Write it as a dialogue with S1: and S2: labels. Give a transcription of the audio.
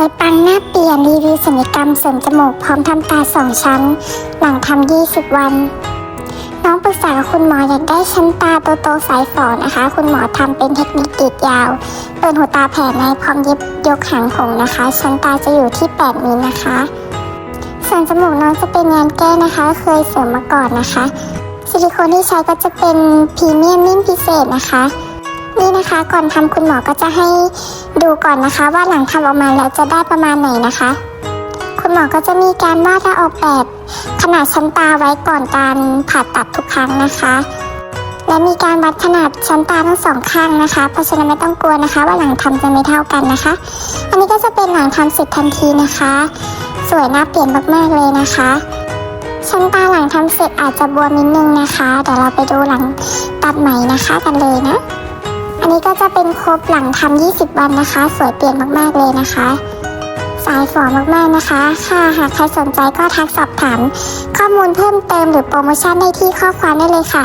S1: วยปังหน้าเปลี่ยนรีวิวศัลยกรรมเสริมจมูกพร้อมทำตาสองชั้น หลังทำ20 วัน น้องปรึกษาคุณหมออยากได้ชั้นตาโตๆสายฝอนะคะ คุณหมอทำเป็นเทคนิคกรีดยาว เปิดหูตาแผ่ในพร้อมเย็บยกหางผงนะคะ ชั้นตาจะอยู่ที่ 8มิลนะคะส่วนจมูกน้องจะเป็นงานแก้นะคะ เคยเสริมมาก่อนนะคะซิลิโคนที่ใช้ก็จะเป็นพรีเมียมนิ่มพิเศษนะคะ นี่นะคะ ก่อนทำคุณหมอก็จะให้ดูก่อนนะคะ ว่าหลังทำออกมาแล้วจะได้ประมาณไหนนะคะ คุณหมอก็จะมีการวาดและออกแบบขนาดชั้นตาไว้ก่อนการผ่าตัดทุกครั้งนะคะ และมีการวัดขนาดชั้นตาทั้งสองข้างนะคะ เพราะฉะนั้นไม่ต้องกลัวนะคะ ว่าหลังทำจะไม่เท่ากันนะคะ อันนี้ก็จะเป็นหลังทำเสร็จทันทีนะคะ สวยน่าเปลี่ยนมากๆเลยนะคะชั้นตาหลังทำเสร็จอาจจะบวมนิดนึงนะคะ เดี๋ยวเราไปดูหลังตัดไหมนะคะกันเลยนะ อันนี้ก็จะเป็นครบหลังทำ20 วันนะคะ สวยเปลี่ยนมากๆเลยนะคะ สายฝอมากๆนะคะ ค่ะหากใครสนใจก็ทักสอบถาม ข้อมูลเพิ่มเติมหรือโปรโมชั่นได้ที่ข้อความได้เลยค่ะ